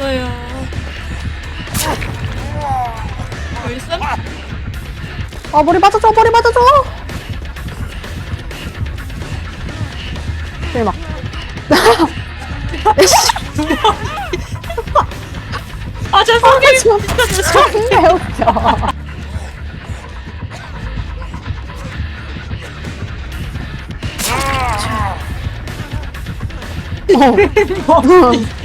뭐 있음? 아 머리 맞아줘 머리 맞아줘 대박 아 죄송해요. 진짜 존나 웃겨 어.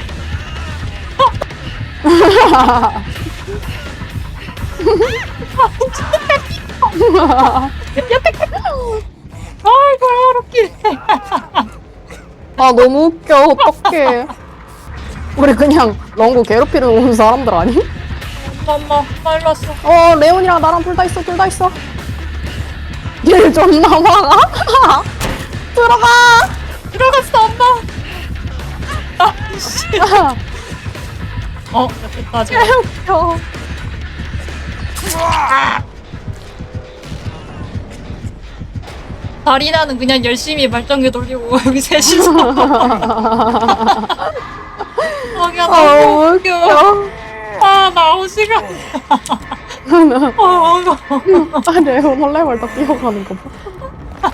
아이고 어렵게. 아 너무 웃겨 어떡해 우리 그냥 런구 괴롭히러 온 사람들 아니? 엄마 왔어. 어 레온이랑 나랑 둘 다 있어 둘 다 있어 일 존나 많아 들어가 들어갔어 엄마. 아 씨. 어 저. 웃겨 다리나는 그냥 열심히 발전기 돌리고 여기 셋이서. 아 너무 너무 웃겨. 웃겨 아 나오 시간. 아, 아, 아 레온 헐레벌떡 뛰어가는 거 봐